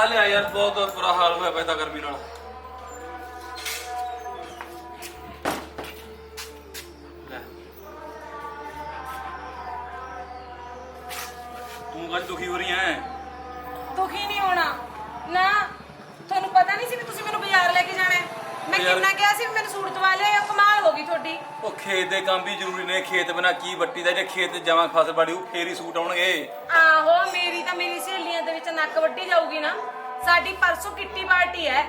ਲੱਗਦਾ ਗਰਮੀ ਨਾਲ। ਤੂੰ ਗੱਲ ਦੁਖੀ ਹੋ ਰਹੀ ਐ ਦੁਖੀ ਨਹੀਂ ਹੋਣਾ। ਨਾ ਤੁਹਾਨੂੰ ਪਤਾ ਨਹੀਂ ਸੀ ਵੀ ਤੁਸੀਂ ਮੈਨੂੰ ਬਾਜ਼ਾਰ ਲੈ ਕੇ ਜਾਣਾ ਹੈ। ਮੈਂ ਕਿੰਨਾ ਕਿਹਾ ਸੀ ਵੀ ਮੈਨੂੰ ਸੂਟ ਦਵਾ ਲਿਆ ਤੁਹਾਡੀ ਉਹ ਖੇਤ ਦੇ ਕੰਮ ਵੀ ਜ਼ਰੂਰੀ ਨੇ ਖੇਤ ਬਿਨਾ ਕੀ ਵੱਟੀ ਦਾ? ਜੇ ਖੇਤ ਜਾਵਾਂ ਫਸਲ ਬਾੜੀ ਉਹ ਫੇਰ ਹੀ ਸੂਟ ਆਉਣਗੇ। ਆਹੋ ਮੇਰੀ ਤਾਂ ਮੇਰੀ ਸਹੇਲੀਆਂ ਦੇ ਵਿੱਚ ਨੱਕ ਵੱਢੀ ਜਾਊਗੀ ਨਾ। ਸਾਡੀ ਪਰਸੋਂ ਕਿੱਟੀ ਪਾਰਟੀ ਹੈ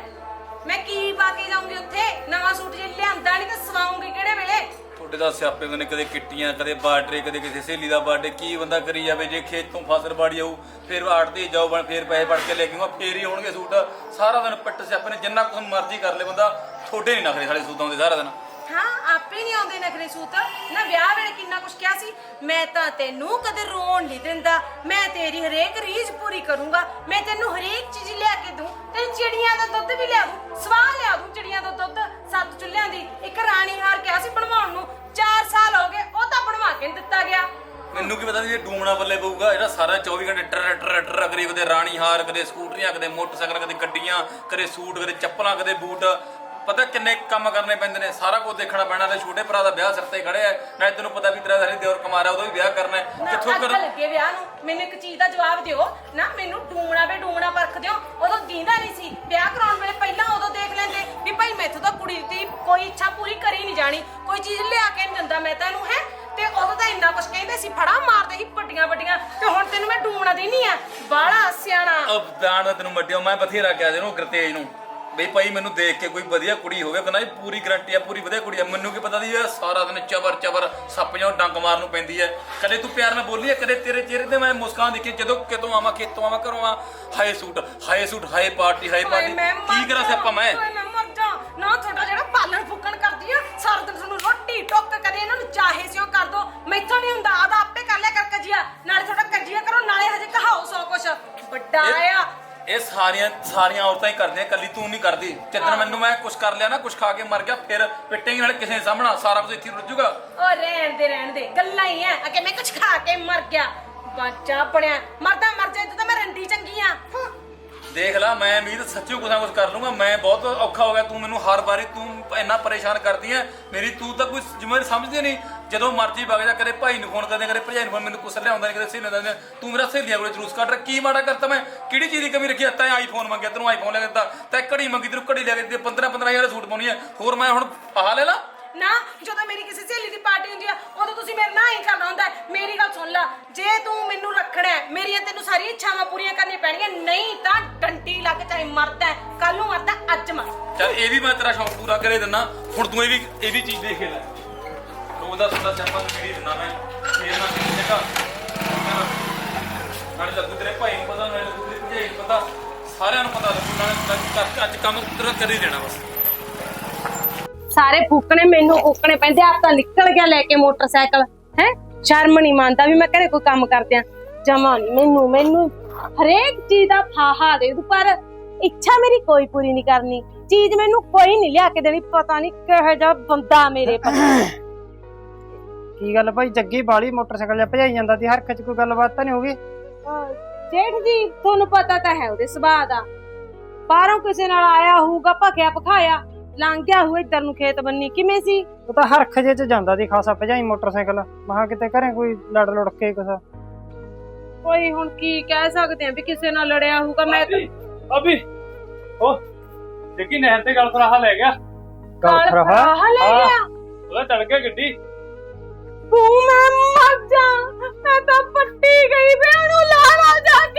ਮੈਂ ਕੀ ਪਾ ਕੇ ਜਾਊਂਗੀ ਉੱਥੇ? ਨਵਾਂ ਸੂਟ ਜੇ ਲਿਆਂਦਾ ਨਹੀਂ ਤਾਂ ਸਵਾਉਂਗੀ ਕਿਹੜੇ ਵੇਲੇ? ਤੁਹਾਡੇ ਦਾ ਸਿਆਪੇ ਨੇ ਕਦੇ ਕਿੱਟੀਆਂ ਕਦੇ ਬਾਰਡਰੇ ਕਦੇ ਕਿਸੇ ਸਹੇਲੀ ਦਾ ਬਰਥਡੇ ਕੀ ਬੰਦਾ ਕਰੀ ਜਾਵੇ ਜੇ ਖੇਤ ਤੋਂ ਫਸਲ ਬਾੜੀ ਆਊ ਫਿਰ ਆੜਤੀ ਜਾਓ ਬਣ ਫਿਰ ਪੈਸੇ ਫੜ ਕੇ ਲੈ ਕੇ ਆਊਗਾ ਫੇਰ ਹੀ ਆਉਣਗੇ ਸੂਟ। ਸਾਰਾ ਦਿਨ ਪਿੱਟ ਸਿਆਪੇ ਨੇ ਜਿੰਨਾ ਕੁ ਮਰਜ਼ੀ ਕਰ ਲੇ ਬੰਦਾ ਥੋੜੇ ਨਹੀਂ ਨਖਰੇ ਸਾਡੇ ਸੂਟਾਂ ਦੇ ਸਾਰਾ ਦਿਨ। ਹਾਂ, ਆਪੇ ਨਹੀਂ ਆਉਂਦੇ ਨਖਰੇ ਸੂਤ। ਨਾ ਵਿਆਹ ਵੇਲੇ ਕਿੰਨਾ ਕੁਛ ਕਿਹਾ ਸੀ? ਮੈਂ ਤਾਂ ਤੈਨੂੰ ਕਦੇ ਰੋਣ ਨਹੀਂ ਦਿੰਦਾ। ਮੈਂ ਤੇਰੀ ਹਰੇਕ ਰੀਝ ਪੂਰੀ ਕਰੂੰਗਾ। ਮੈਂ ਤੈਨੂੰ ਹਰੇਕ ਚੀਜ਼ ਲਿਆ ਕੇ ਦੂੰ। ਤੈਨੂੰ ਚਿੜੀਆਂ ਦਾ ਦੁੱਧ ਵੀ ਲਿਆ ਦੂੰ। ਸਵਾਹ ਲਿਆ ਦੂੰ ਚਿੜੀਆਂ ਦਾ ਦੁੱਧ। ਸੱਤ ਚੁੱਲ੍ਹਿਆਂ ਦੀ ਇੱਕ ਰਾਣੀ ਹਾਰ ਕਿਹਾ ਸੀ ਬਣਵਾਉਣ ਨੂੰ। 4 ਸਾਲ ਹੋ ਗਏ, ਉਹ ਤਾਂ ਬਣਵਾ ਕੇ ਨੀ ਦਿੱਤਾ ਗਿਆ। ਮੈਨੂੰ ਕੀ ਪਤਾ ਸੀ ਇਹ ਡੂਮਣਾ ਬੱਲੇ ਪਊਗਾ। ਜਿਹੜਾ ਸਾਰਾ 24 ਘੰਟੇ ਟਰ ਟਰ ਟਰ ਕਰੇ ਕਦੇ ਰਾਣੀ ਹਾਰ, ਕਦੇ ਸਕੂਟਰੀਆਂ, ਕਦੇ ਮੋਟਰਸਾਈਕਲ, ਕਦੇ ਗੱਡੀਆਂ, ਕਦੇ ਸੂਟ, ਕਦੇ ਚੱਪਲਾਂ, ਕਦੇ ਬੂਟ। ਪਤਾ ਕਿੰਨੇ ਕੰਮ ਕਰਨੇ ਪੈਂਦੇ ਨੇ ਸਾਰਾ ਕੁਝ ਦੇਖਣਾ ਪੈਣਾ ਤੇ ਛੋਟੇ ਭਰਾ ਦਾ ਵਿਆਹ ਸਿਰ ਤੇ ਖੜਿਆ ਹੈ ਨਾ ਤੈਨੂੰ ਪਤਾ ਵੀ ਤੇਰਾ ਸਾਰੀ ਦਿਓਰ ਕਮਾਰਾ ਉਹਦਾ ਵੀ ਵਿਆਹ ਕਰਨਾ ਹੈ। ਨਾ ਕਿੱਥੋਂ ਕਰ ਲੱਗੇ ਵਿਆਹ ਨੂੰ। ਮੈਨੂੰ ਇੱਕ ਚੀਜ਼ ਦਾ ਜਵਾਬ ਦਿਓ। ਨਾ ਮੈਨੂੰ ਡੂਮਣਾ ਵੇ ਡੂਮਣਾ ਪਰਖ ਦਿਓ। ਉਦੋਂ ਦੀਂਦਾ ਨਹੀਂ ਸੀ। ਵਿਆਹ ਕਰਾਉਣ ਵੇਲੇ ਪਹਿਲਾਂ ਉਦੋਂ ਦੇਖ ਲੈਂਦੇ ਵੀ ਭਾਈ ਮੈਥੋਂ ਤਾਂ ਕੁੜੀ ਦੀ ਕੋਈ ਇੱਛਾ ਪੂਰੀ ਕਰੀ ਨਹੀਂ ਜਾਣੀ। ਕੋਈ ਚੀਜ਼ ਲਿਆ ਕੇ ਨਹੀਂ ਦਿੰਦਾ ਮੈਂ ਤੈਨੂੰ ਹੈ? ਤੇ ਉਦੋਂ ਤਾਂ ਇੰਨਾ ਕੁਛ ਕਹਿੰਦੇ ਸੀ ਫੜਾ ਮਾਰਦੇ ਸੀ ਵੱਡੀਆਂ ਵੱਡੀਆਂ। ਤੇ ਹੁਣ ਤੈਨੂੰ ਮੈਂ ਡੂਮਣਾ ਦੀ ਨਹੀਂ ਆ। ਬਾਹਲਾ ਸਿਆਣਾ। ਦਾ ਤੈਨੂੰ ਮੱਡਿਓ ਮੈਂ ਬਥੇਰਾ ਕਿਹਾ ਜਿਹਨੂੰ ਗਰਤੇਜ ਨੂੰ। ਬਈ ਭਾਈ ਮੈਨੂੰ ਦੇਖ ਕੇ ਕੋਈ ਵਧੀਆ ਕੁੜੀ ਹੋਵੇ ਕਹਿੰਦਾ ਇਹ ਪੂਰੀ ਗਰੰਟੀ ਆ ਪੂਰੀ ਵਧੀਆ ਕੁੜੀ ਆ। ਮੈਨੂੰ ਕੀ ਪਤਾ ਦੀ ਇਹ ਸਾਰਾ ਦਿਨ ਚਬਰ ਚਬਰ ਸੱਪ ਜਿਹਾ ਡੰਗ ਮਾਰਨ ਨੂੰ ਪੈਂਦੀ ਹੈ ਕਦੇ ਤੂੰ ਪਿਆਰ ਨਾਲ ਬੋਲੀ ਹੈ ਕਦੇ ਤੇਰੇ ਚਿਹਰੇ ਤੇ ਮੈਂ ਮੁਸਕਾਨ ਦੇਖੀ ਜਦੋਂ ਕਿਤੋਂ ਆਵਾਂ ਖੇਤੋਂ ਆਵਾਂ ਘਰੋਂ ਆਵਾਂ ਹਾਏ ਸੂਟ ਹਾਏ ਸੂਟ ਹਾਏ ਪਾਰਟੀ ਹਾਏ ਪਾਰਟੀ। ਕੀ ਕਰਾਂ ਸਿਆਪਾ ਮੈਂ? ਮੈਂ ਮਰ ਜਾ। ਨਾ ਤੁਹਾਡਾ ਜਿਹੜਾ ਪਾਲਣ ਫੁੱਕਣ ਕਰਦੀ ਆ ਸਾਰਾ ਦਿਨ ਤੁਹਾਨੂੰ ਰੋਟੀ ਟੋਕ ਕਦੇ ਇਹਨਾਂ ਨੂੰ ਚਾਹੇ ਸਿਓ ਕਰ ਦੋ। ਮੈਥੋਂ ਨਹੀਂ ਹੁੰਦਾ ਆਦਾ ਆਪੇ ਕਰ ਲਿਆ ਕਰ ਕਜੀਆ। ਨਾਲੇ ਤੁਹਾਡਾ ਕਜੀਆ ਕਰੋ ਨਾਲੇ ਹਜੇ ਕਹਾਓ ਸੌ ਕੁਛ। ਵੱਡਾ ਇਹ- ਆ ਇਹ ਸਾਰੀਆਂ ਸਾਰੀਆਂ ਔਰਤਾਂ ਹੀ ਕਰਦੀਆਂ ਕੱਲੀ ਤੂੰ ਨਹੀਂ ਕਰਦੀ। ਜਿੱਦਣ ਮੈਨੂੰ ਮੈਂ ਕੁਝ ਕਰ ਲਿਆ ਨਾ ਕੁਝ ਖਾ ਕੇ ਮਰ ਗਿਆ ਫਿਰ ਪਿੱਟੇਂਗੇ ਨਾਲ ਕਿਸੇ ਸਾਹਮਣਾ ਸਾਰਾ ਕੁਝ ਇੱਥੇ ਹੀ ਰੁੱਝੂਗਾ ਓ ਰਹਿਣ ਦੇ ਰਹਿਣ ਦੇ ਗੱਲਾਂ ਹੀ ਐ। ਅਕੇ ਮੈਂ ਕੁਛ ਖਾ ਕੇ ਮਰ ਗਿਆ। ਬੱਚਾ ਬਣਿਆ। ਮਰਦਾ ਮਰ ਜਾ ਤਾਂ ਮੈਂ ਰੰਡੀ ਚੰਗੀ ਆ। ਦੇਖ ਲੈ ਮੈਂ ਉਮੀਦ ਸੱਚੀ ਕੁਛ ਨਾ ਕੁਛ ਕਰ ਲੂੰਗਾ। ਮੈਂ ਬਹੁਤ ਔਖਾ ਹੋ ਗਿਆ। ਤੂੰ ਮੈਨੂੰ ਹਰ ਵਾਰੀ ਤੂੰ ਇੰਨਾ ਪਰੇਸ਼ਾਨ ਕਰਦੀ ਐ। ਮੇਰੀ ਤੂੰ ਤਾਂ ਕੋਈ ਜ਼ਿੰਮੇਵਾਰੀ ਸਮਝਦੀ ਨਹੀਂ ਜਦੋਂ ਮਰਜ਼ੀ ਵਗ ਜਾ ਕਦੇ ਭਾਈ ਨੂੰ ਫੋਨ ਕਰਦੇ ਕਦੇ ਭਰਜਾਈ ਨੂੰ phone, ਮੈਨੂੰ ਕੁਛ ਲਿਆਉਂਦਾ ਨਹੀਂ ਕਦੇ ਸਹੇਲੀ ਦਾ ਤੂੰ ਮੇਰਾ ਸਹੇਲੀਆਂ ਕੋਲੇ ਜਲੂਸ ਕੱਢ ਰਿਹਾ। ਕੀ ਮਾੜਾ ਕਰਤਾ ਮੈਂ? ਕਿਹੜੀ ਚੀਜ਼ ਦੀ ਕਮੀ ਰੱਖੀ? ਆ? ਤੈਂ ਆਈਫੋਨ ਮੰਗਿਆ ਤੈਨੂੰ ਆਈਫੋਨ ਲੈ ਕੇ ਦਿੱਤਾ। ਤੈਂ ਘੜੀ ਮੰਗੀ ਤੈਨੂੰ ਘੜੀ ਲੈ ਕੇ ਦਿੱਤੀ। 15 15000 ਦਾ ਸੂਟ ਪਾਉਣੀ ਐ। ਹੋਰ ਮੈਂ ਹੁਣ ਆਹ ਲੈ ਲਾ। ਨਾ ਜਦੋਂ ਮੇਰੀ ਕਿਸੇ ਸਹੇਲੀ ਦੀ ਪਾਰਟੀ ਹੁੰਦੀ ਆ ਉਦੋਂ ਤੁਸੀਂ ਮੇਰੇ ਨਾਲ ਹੀ ਕਰਨਾ ਹੁੰਦਾ ਹੈ। ਮੇਰੀ ਗੱਲ ਸੁਣ ਲੈ। ਜੇ ਤੂੰ ਮੈਨੂੰ ਰੱਖਣਾ ਹੈ, ਮੇਰੀਆਂ ਤੈਨੂੰ ਸਾਰੀਆਂ ਇੱਛਾਵਾਂ ਪੂਰੀਆਂ ਕਰਨੀਆਂ ਪੈਣਗੀਆਂ ਨਹੀਂ ਤਾਂ ਚੱਲ ਇਹ ਵੀ ਮੈਂ ਤੇਰਾ ਸ਼ੌਂਕ ਪੂਰਾ ਕਰੇ ਦਿੰਨਾ, ਹੁਣ ਤੂੰ ਇਹ ਵੀ ਇਹ ਵੀ ਚੀਜ਼ ਦੇਖ ਲੈ। ਰੋਜ਼ ਦਾ ਸੁਣਦਾ ਸਿਆਪਾ ਮੇਰੀ ਦਿੰਨਾ ਮੈਂ ਫੇਰ ਨਾ ਕਿਸੇ ਜਗ੍ਹਾ ਨਾਲੇ ਲੱਗੂ ਤੇਰੇ ਭਾਈ ਨੂੰ ਪਤਾ, ਨਾਲੇ ਲੱਗੂ ਤੇਰੀ ਭਜਾਈ ਨੂੰ ਪਤਾ, ਸਾਰਿਆਂ ਨੂੰ ਪਤਾ ਲੱਗੂ, ਨਾਲੇ ਅੱਜ- ਅੱਜ ਕੰਮ ਤੇਰਾ ਕਰ ਹੀ ਦੇਣਾ ਬਸ। ਸਾਰੇ ਫੂਕਣੇ ਮੈਨੂੰ ਫੂਕਣੇ ਪੈਂਦੇ, ਆਪ ਤਾਂ ਨਿਕਲ ਗਿਆ ਲੈ ਕੇ ਮੋਟਰਸਾਈਕਲ, ਹੈ? ਸ਼ਰਮ ਨਹੀਂ ਮੰਨਦਾ ਵੀ ਮੈਂ ਘਰੇ ਕੋਈ ਕੰਮ ਕਰਦਿਆਂ। ਜਮਾ ਨਹੀਂ ਮੈਨੂੰ ਮੈਨੂੰ ਹਰੇਕ ਚੀਜ਼ ਦਾ ਫਾਹਾ ਦੇ ਦੂ ਪਰ ਇੱਛਾ ਮੇਰੀ ਕੋਈ ਪੂਰੀ ਨਹੀਂ ਕਰਨੀ। ਚੀਜ਼ ਮੈਨੂੰ ਕੋਈ ਨਹੀਂ ਲਿਆ ਕੇ ਦੇਣੀ ਪਤਾ ਨਹੀਂ ਕਿਹੋ ਜਿਹਾ ਬੰਦਾ ਮੇਰੇ ਪਤੀ ਕੀ ਗੱਲ ਭਾਈ ਜੱਗੀ ਬਾਲੀ ਮੋਟਰਸਾਈਕਲ ਜਾਂ ਭਜਾਈ ਜਾਂਦਾ ਦੀ ਹਰਕਤ ਚ ਕੋਈ ਗੱਲਬਾਤ ਤਾਂ ਨਹੀਂ ਹੋਗੀ ਅਹ ਜੇਠ ਜੀ ਤੁਹਾਨੂੰ ਪਤਾ ਤਾਂ ਹੈ ਉਹਦੇ ਸੁਭਾਅ ਦਾ ਬਾਹਰੋਂ ਕਿਸੇ ਨਾਲ ਆਇਆ ਹੋਊਗਾ ਭਖਿਆ ਭਖਾਇਆ ਲੰਘ ਗਿਆ ਹੋਊ ਇੱਧਰ ਨੂੰ ਖੇਤ ਬੰਨੀ ਕਿਵੇਂ ਸੀ ਉਹ ਤਾਂ ਹਰਖ ਜੇ ਚ ਜਾਂਦਾ ਦੀ ਖਾਸਾ ਭਜਾਈ ਮੋਟਰਸਾਈਕਲ ਮਹਾ ਕਿਤੇ ਘਰੇ ਕੋਈ ਲੜ ਲੁੜ ਕੇ ਕੁਛ ਕੋਈ ਹੁਣ ਕੀ ਕਹਿ ਸਕਦੇ ਆ ਵੀ ਕਿਸੇ ਨਾਲ ਲੜਿਆ ਹੋਊਗਾ ਮੈਂ ਤਾਂ ਅਭੀ ਉਹ ਦੇਖੀ ਨਹਿਰ ਤੇ ਗਲਫਰਾਹਾ ਲੈ ਗਿਆ? ਕਾਲ ਫਰਾਹਾ? ਲੈ ਹਾਂ। ਗਿਆ। ਉਹਦਾ ਤੜਕੇ ਗੱਡੀ। ਤੂੰ ਮੈਂ ਮਰ ਜਾ। ਮੈਂ ਤਾਂ ਪੱਟੀ ਗਈ ਵੇ ਉਹਨੂੰ ਜਾ ਕੇ।